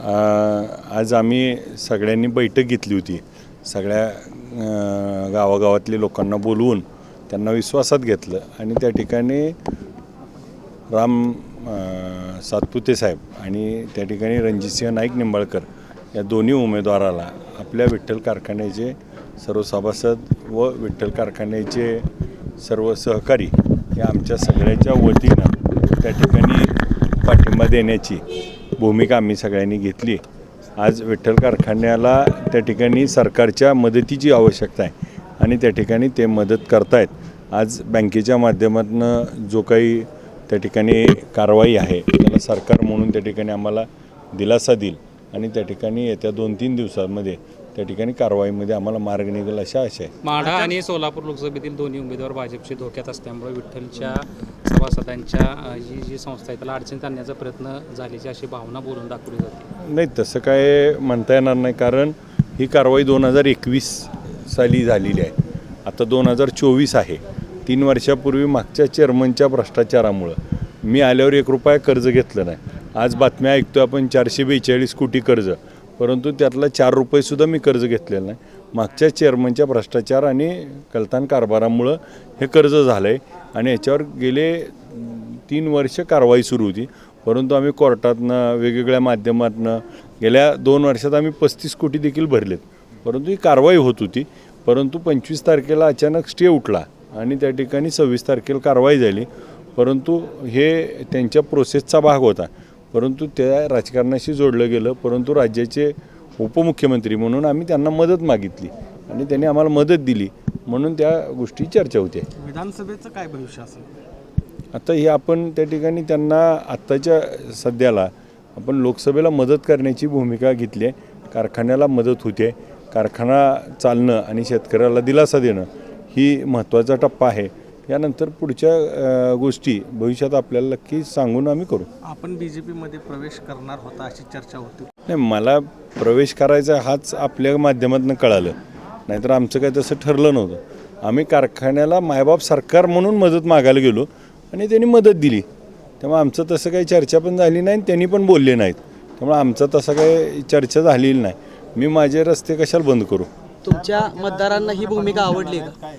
आज आम्ही सगळ्यांनी बैठक घेतली होती. सगळ्या गावागावातले लोकांना बोलवून त्यांना विश्वासात घेतलं आणि त्या ठिकाणी राम सातपुते साहेब आणि त्या ठिकाणी रणजितसिंह नाईक निंबाळकर या दोन्ही उमेदवाराला आपल्या विठ्ठल कारखान्याचे सर्व सभासद व विठ्ठल कारखान्याचे सर्व सहकारी या आमच्या सगळ्याच्या वतीनं त्या ठिकाणी पाठिंबा देण्याची भूमिका आम्ही सगळ्यांनी घेतली. आज विठ्ठल कारखान्याला त्या ठिकाणी सरकारच्या मदतीची आवश्यकता आहे आणि त्या ठिकाणी ते मदत करतायत. आज बँकेच्या माध्यमातून जो काही त्या ठिकाणी कारवाई आहे त्याला सरकार म्हणून त्या ठिकाणी आम्हाला दिलासा देईल आणि त्या ठिकाणी येत्या दोन तीन दिवसांमध्ये त्या ठिकाणी कारवाईमध्ये आम्हाला मार्ग निघेल अशा आशा आहे. माढा आणि सोलापूर लोकसभेतील दोन्ही उमेदवार भाजपचे धोक्यात असल्यामुळे विठ्ठलच्या सभासदांच्या अ, ही जी संस्था आहे त्याला अडचणीत आणण्याचा प्रयत्न झाल्याची अशी भावना बोलून दाखवली जाते. नाही तसं काय म्हणता येणार नाही कारण ही कारवाई दोन हजार एकवीस साली झालेली आहे. आता दोन हजार चोवीस आहे. तीन वर्षापूर्वी मागच्या चेअरमनच्या भ्रष्टाचारामुळं मी आल्यावर एक रुपया कर्ज घेतलं नाही. आज बातम्या ऐकतो आपण चारशे बेचाळीस कोटी कर्ज. परंतु त्यातला चार रुपयेसुद्धा मी कर्ज घेतलेलं नाही. मागच्या चेअरमनच्या भ्रष्टाचार आणि कलतान कारभारामुळं हे कर्ज झालं आहे आणि याच्यावर गेले तीन वर्ष कारवाई सुरू होती. परंतु आम्ही कोर्टातनं वेगवेगळ्या माध्यमातनं गेल्या दोन वर्षात आम्ही पस्तीस कोटी देखील भरलेत. परंतु ही कारवाई होत होती. परंतु पंचवीस तारखेला अचानक स्टे उठला आणि त्या ठिकाणी सव्वीस तारखेला कारवाई झाली. परंतु हे त्यांच्या प्रोसेसचा भाग होता. परंतु त्या राजकारणाशी जोडलं गेलं परंतु राज्याचे उपमुख्यमंत्री म्हणून आम्ही त्यांना मदत मागितली आणि त्यांनी आम्हाला मदत दिली म्हणून त्या गोष्टी चर्चा होते विधानसभेचं काय भविष्य असेल? आता हे आपण त्या ठिकाणी त्यांना आत्ताच्या सध्याला आपण लोकसभेला मदत करण्याची भूमिका घेतली आहे. कारखान्याला मदत होते. कारखाना चालणं आणि शेतकऱ्याला दिलासा देणं ही महत्त्वाचा टप्पा आहे. यानंतर पुढच्या गोष्टी भविष्यात आपल्याला नक्की सांगून आम्ही करू. आपण बी जे पीमध्ये प्रवेश करणार होता अशी चर्चा होती. नाही मला प्रवेश करायचा हाच आपल्या माध्यमातून कळालं. नाहीतर आमचं काय तसं ठरलं नव्हतं. आम्ही कारखान्याला मायबाप सरकार म्हणून मदत मागायला गेलो आणि त्यांनी मदत दिली. त्यामुळे आमचं तसं काही चर्चा पण झाली नाही आणि त्यांनी पण बोलले नाहीत. त्यामुळे आमचं तसं काही चर्चा झालेली नाही. मी माझे रस्ते कशाला बंद करू? तुमच्या मतदारांना ही भूमिका आवडली का?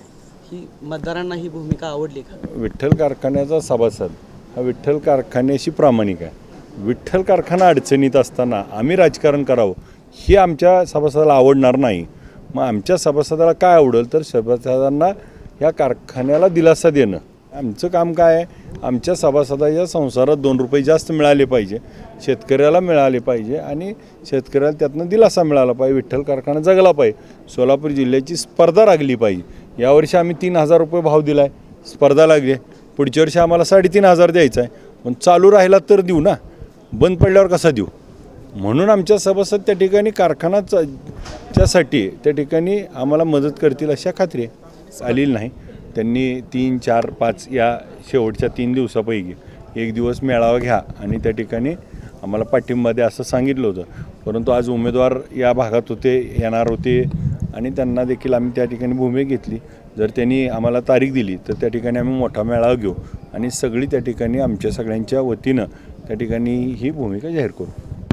ही मतदारांना ही भूमिका आवडली का? विठ्ठल कारखान्याचा सभासद. हा विठ्ठल कारखान्याशी प्रामाणिक आहे. विठ्ठल कारखाना अडचणीत असताना आम्ही राजकारण करावं ही आमच्या सभासदाला आवडणार नाही. मग आमच्या सभासदाला काय आवडेल तर सभासदांना या कारखान्याला दिलासा देणं. आमचं काम काय आहे? आमच्या सभासदाच्या संसारात दोन रुपये जास्त मिळाले पाहिजे शेतकऱ्याला मिळाले पाहिजे आणि शेतकऱ्याला त्यातनं दिलासा मिळाला पाहिजे. विठ्ठल कारखाना जगला पाहिजे. सोलापूर जिल्ह्याची स्पर्धा लागली पाहिजे. यावर्षी आम्ही तीन हजार रुपये भाव दिला आहे स्पर्धा लागली आहे. पुढच्या वर्षी आम्हाला साडेतीन हजार द्यायचा आहे पण चालू राहिला तर देऊ ना. बंद पडल्यावर कसा देऊ? म्हणून आमच्या सभासद त्या ठिकाणी कारखाना च्यासाठी त्या ठिकाणी आम्हाला मदत करतील अशा खात्री आहे. आलेली नाही. त्यांनी तीन चार पाच या शेवटच्या तीन दिवसापैकी एक दिवस मेळावा घ्या आणि त्या ठिकाणी आम्हाला पाठिंबा द्या असं सांगितलं होतं. परंतु आज उमेदवार या भागात होते येणार होते आणि त्यांना देखील आम्ही त्या ठिकाणी भूमिका घेतली. जर त्यांनी आम्हाला तारीख दिली तर त्या ठिकाणी आम्ही मोठा मेळावा घेऊ आणि सगळी त्या ठिकाणी आमच्या सगळ्यांच्या वतीनं त्या ठिकाणी ही भूमिका जाहीर करू.